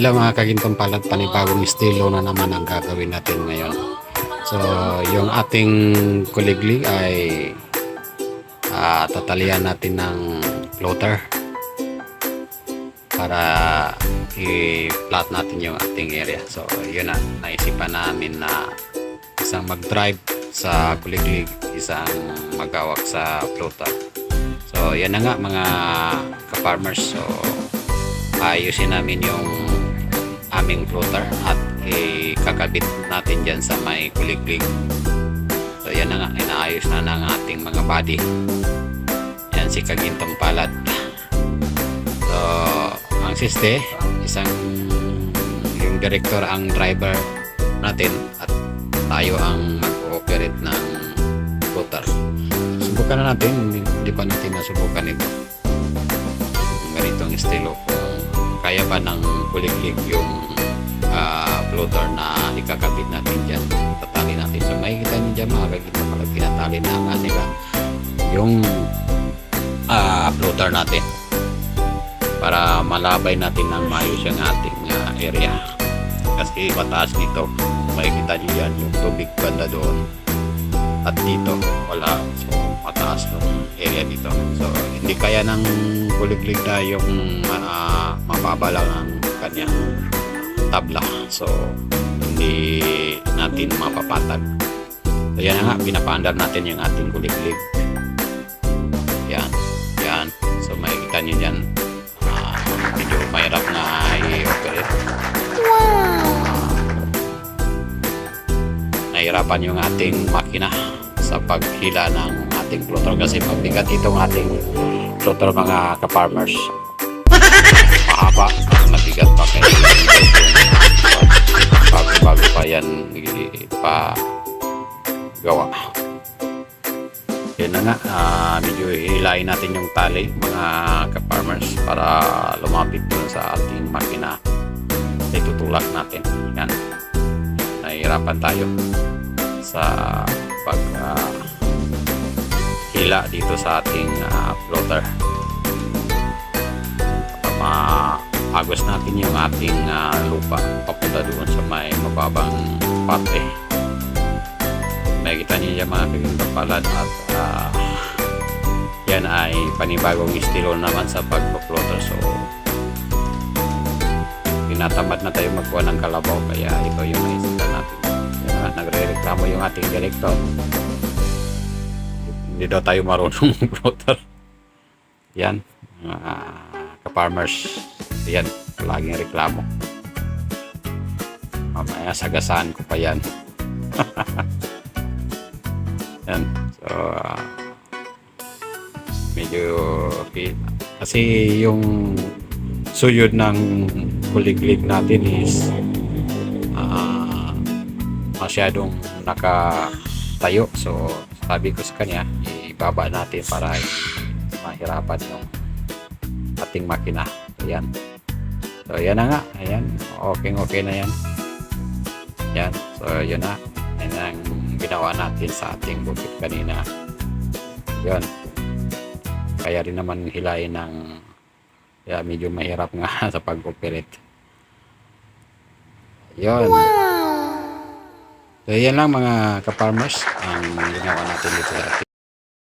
Alam mga kagintong palad, panibagong estilo na naman ang gagawin natin ngayon. So, yung ating kuliglig ay ah, tatalian natin ng floater para i-plot natin yung ating area. So, yun na. Naisipan namin na isang mag-drive sa kuliglig, isang magawak sa floater. So, yan na nga mga ka-farmers. So, ayusin namin yung aming floater at ikakabit natin dyan sa may kuliglig. So, yan na nga. Inaayos na ng ating mga body. Yan si Kagintong Palad. So, ang siste, isang yung director ang driver natin at tayo ang mag-ooperate ng floater. Subukan na natin, hindi, hindi pa natin nasubukan ito. Ganitong estilo kung kaya ba ng kuliglig yung ah, floater na ikakabit natin dyan. Tatali natin. So makikita niyo dyan mga kagita pala tinatali na nga nila yung ah, floater natin para malabay natin ng maayos yung ating ah, area. Kasi mataas dito. Makikita niyo yan yung tubig banda doon. At dito, wala. So, mataas yung area dito. So, hindi kaya ng kuliglig na yung ah, mababa lang ang kanyang tabla. So, hindi natin mapapatag. So, yan nga, pinapaandar natin yung ating kuliglig. Yan. Yan. So, makikita niyo dyan. ah, medyo mahirap na i-operate. nahirapan yung ating makina sa paghila ng ating floater kasi mabigat itong ating floater mga ka-farmers mahaba mabigat pa kaya bago bago pa yan pa gawa. Yun na nga ah, medyo hilain natin yung tali mga ka-farmers para lumapit dun sa ating makina. Itutulak natin. Yan. Nahihirapan tayo sa pag ah, hila dito sa ating ah, floater natin yung ating ah, lupa papunta doon sa may mababang parte. Makikita niyo yung mga kagandang palad at ah, yan ay panibagong estilo naman sa pagpa-floater so tinatamad na tayo magkuha ng kalabaw kaya ito yung naisipan natin. Na, nagre-reklamo yung ating director hindi daw tayo marunong floater yan mga ka-farmers yan palaging reklamo. Mamaya sagasaan ko pa yan. Yan so ah, medyo okay. kasi yung suyod ng kuliglig natin is ah, masyadong nakatayo. So sabi ko sa kanya ibaba natin para mahirapan yung ating makina. Ayan so ayan na nga. Ayan. Okay okay na yan. Yan. So yun na. Yan ang ginawa natin sa ating bukit kanina. Yun. Kaya rin naman hilain ng kaya medyo mahirap nga sa pag-operate. Yun. So, yan lang mga ka-farmers ang ginawa natin dito sa ating